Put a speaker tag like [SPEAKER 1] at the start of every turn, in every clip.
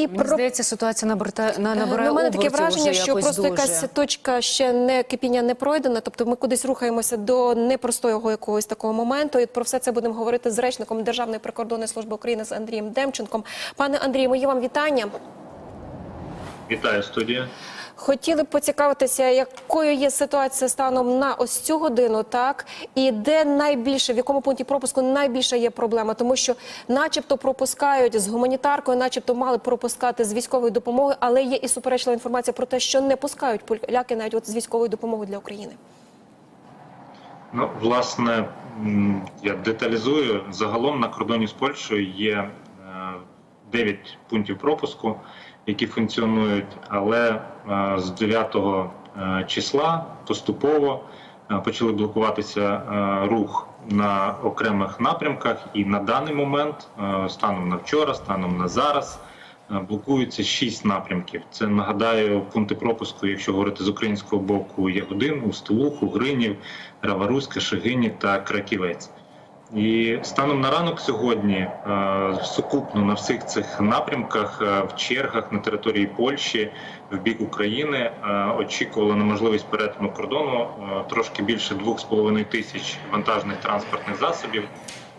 [SPEAKER 1] І
[SPEAKER 2] Мені здається, ситуація набирає, на, набирає
[SPEAKER 1] Ну, у мене таке враження, що просто
[SPEAKER 2] дуже.
[SPEAKER 1] якась точка ще не кипіння не пройдена. Тобто ми кудись рухаємося до непростого якогось такого моменту. І про все це будемо говорити з речником Державної прикордонної служби України з Андрієм Демченком. Пане Андрію, мої вам вітання.
[SPEAKER 3] Вітаю студія.
[SPEAKER 1] Хотіли б поцікавитися, якою є ситуація станом на ось цю годину, так і де найбільше, в якому пункті пропуску найбільше є проблема, тому що, начебто, пропускають з гуманітаркою, начебто мали пропускати з військової допомоги, але є і суперечлива інформація про те, що не пускають поляки навіть от з військової допомоги для України.
[SPEAKER 3] Ну, власне, я деталізую. Загалом на кордоні з Польщею є 9 пунктів пропуску, які функціонують, але е, з 9 е, числа поступово е, почали блокуватися рух на окремих напрямках, і на даний момент, станом на вчора, станом на зараз. Блокується шість напрямків. Це нагадаю пункти пропуску, якщо говорити з українського боку, є один Гринів, Раваруська, Шегині та Краківець. І станом на ранок сьогодні е, сукупно на всіх цих напрямках е, в чергах на території Польщі в бік України е, очікували на можливість перетину кордону трошки більше 2,5 тисяч вантажних транспортних засобів.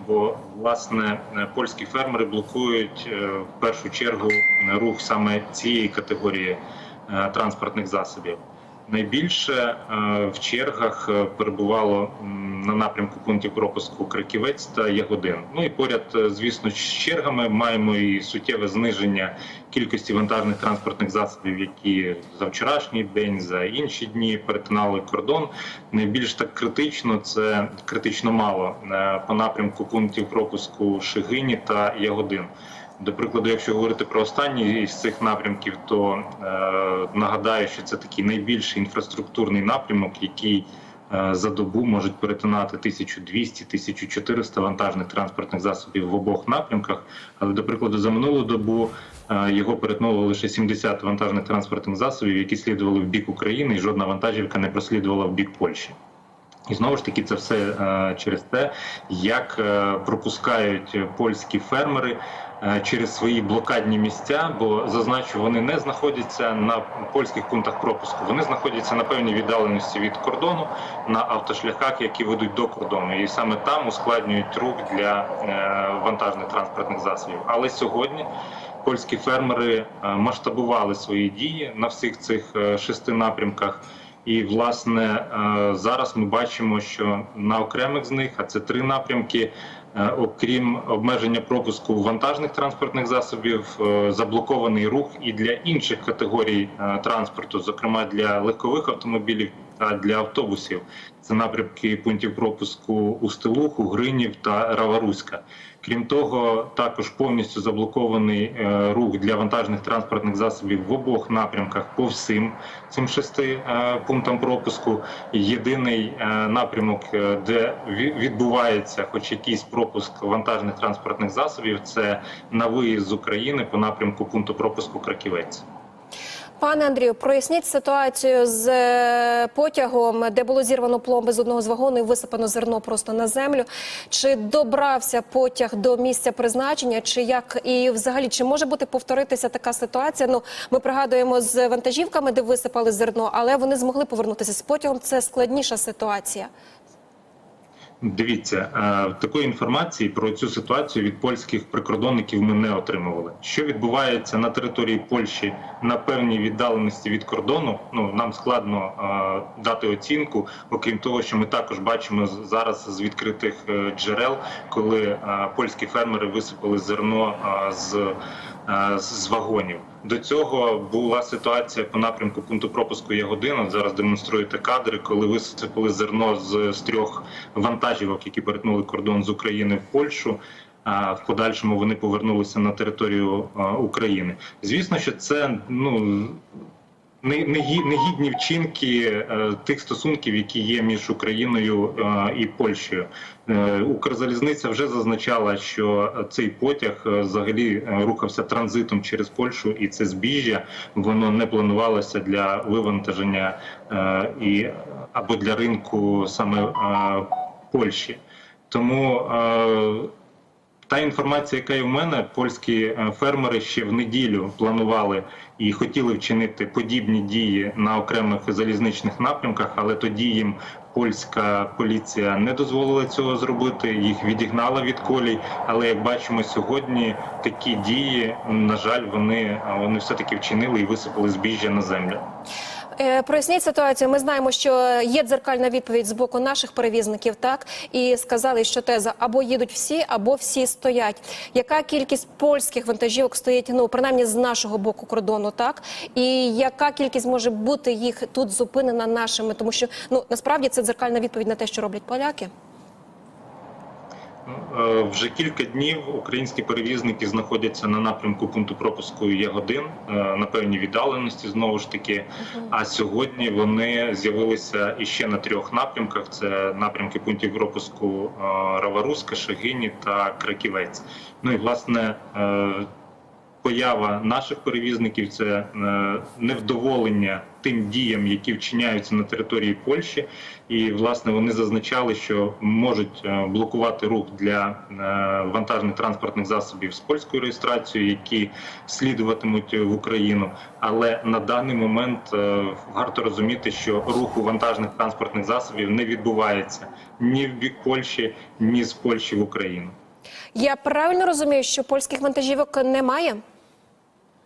[SPEAKER 3] Бо власне польські фермери блокують в першу чергу рух саме цієї категорії транспортних засобів. Найбільше е, в чергах е, перебувало на напрямку пунктів пропуску Краківець та Ягодин. Ну і поряд, е, звісно, з чергами маємо і суттєве зниження кількості вантажних транспортних засобів, які за вчорашній день, за інші дні перетинали кордон. Найбільш так критично це критично мало по напрямку пунктів пропуску Шигині та Ягодин. До прикладу, якщо говорити про останній із цих напрямків, то е, нагадаю, що це такий найбільший інфраструктурний напрямок, який е, за добу можуть перетинати 1200-1400 вантажних транспортних засобів в обох напрямках. Але до прикладу, за минулу добу е, його перетнуло лише 70 вантажних транспортних засобів, які слідували в бік України, і жодна вантажівка не прослідувала в бік Польщі. І знову ж таки, це все е, через те, як е, пропускають польські фермери е, через свої блокадні місця, бо зазначу, вони не знаходяться на польських пунктах пропуску. Вони знаходяться на певній віддаленості від кордону на автошляхах, які ведуть до кордону, і саме там ускладнюють рух для вантажних транспортних засобів. Але сьогодні. Польські фермери масштабували свої дії на всіх цих шести напрямках. І власне е, зараз ми бачимо, що на окремих з них, а це три напрямки, е, окрім обмеження пропуску вантажних транспортних засобів, е, заблокований рух і для інших категорій транспорту, зокрема для легкових автомобілів та для автобусів. Це напрямки пунктів пропуску Устилуху, Гринів та Раваруська. Крім того, також повністю заблокований е, рух для вантажних транспортних засобів в обох напрямках по всім цим шести е, пунктам пропуску. Єдиний е, напрямок, де відбувається хоч якийсь пропуск вантажних транспортних засобів, це на виїзд з України по напрямку пункту пропуску Краківець.
[SPEAKER 1] Пане Андрію, проясніть ситуацію з е, потягом, де було зірвано пломби з одного з вагонів, висипано зерно просто на землю. Чи добрався потяг до місця призначення, чи як і взагалі чи може бути повторитися така ситуація? Ну ми пригадуємо з вантажівками, де висипали зерно, але вони змогли повернутися з потягом. Це складніша ситуація.
[SPEAKER 3] Дивіться, е, такої інформації про цю ситуацію від польських прикордонників ми не отримували. Що відбувається на території Польщі на певній віддаленості від кордону? Ну нам складно е, дати оцінку, окрім того, що ми також бачимо зараз з відкритих е, джерел, коли польські фермери висипали зерно з, з вагонів. До цього була ситуація по напрямку пункту пропуску Ягодина. Зараз демонструєте кадри, коли висипали зерно з, з трьох вантажівок, які перетнули кордон з України в Польщу. А в подальшому вони повернулися на територію а, України. Звісно, що це ну негідні вчинки е, тих стосунків, які є між Україною е, і Польщею. Е, Укрзалізниця вже зазначала, що цей потяг взагалі рухався транзитом через Польщу, і це збіжжя воно не планувалося для вивантаження і або для ринку саме Польщі. Тому Та інформація, яка є в мене, польські е, фермери ще в неділю планували і хотіли вчинити подібні дії на окремих залізничних напрямках, але тоді їм польська поліція не дозволила цього зробити, їх відігнала від колій. Але як бачимо сьогодні, такі дії, на жаль, вони, вони все таки вчинили і висипали збіжжя на землю.
[SPEAKER 1] Е, Проясніть ситуацію. Ми знаємо, що є дзеркальна відповідь з боку наших перевізників, так і сказали, що теза або їдуть всі, або всі стоять. Яка кількість польських вантажівок стоїть, ну принаймні з нашого боку кордону, так і яка кількість може бути їх тут зупинена нашими, тому що ну насправді це дзеркальна відповідь на те, що роблять поляки.
[SPEAKER 3] Е, Вже кілька днів українські перевізники знаходяться на напрямку пункту пропуску Ягодин е, на певній віддаленості знову ж таки. А сьогодні вони з'явилися іще на трьох напрямках: це напрямки пунктів пропуску е, Раваруска, Шагині та Краківець. Ну і власне. Поява наших перевізників це е, невдоволення тим діям, які вчиняються на території Польщі, і власне вони зазначали, що можуть е, блокувати рух для е, вантажних транспортних засобів з польською реєстрацією, які слідуватимуть в Україну. Але на даний момент варто розуміти, що руху вантажних транспортних засобів не відбувається ні в бік Польщі, ні з Польщі в Україну.
[SPEAKER 1] Я правильно розумію, що польських вантажівок немає?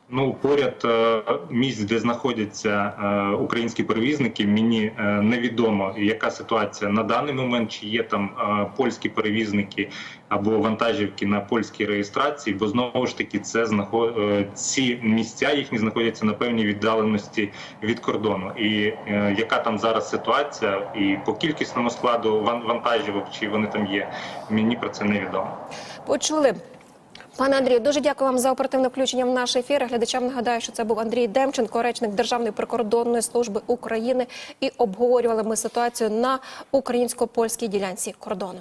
[SPEAKER 3] Ну, поряд е, місць, де знаходяться е, українські перевізники, мені е, невідомо, яка ситуація на даний момент, чи є там польські перевізники або вантажівки на польській реєстрації, бо знову ж таки це знаход... ці місця їхні знаходяться на певній віддаленості від кордону. І яка там зараз ситуація, і по кількісному складу ван- вантажівок, чи вони там є, мені про це невідомо.
[SPEAKER 1] Почули. Пане Андрію, дуже дякую вам за оперативне включення в наш ефір. Глядачам нагадаю, що це був Андрій Демченко, речник Державної прикордонної служби України, і обговорювали ми ситуацію на українсько-польській ділянці кордону.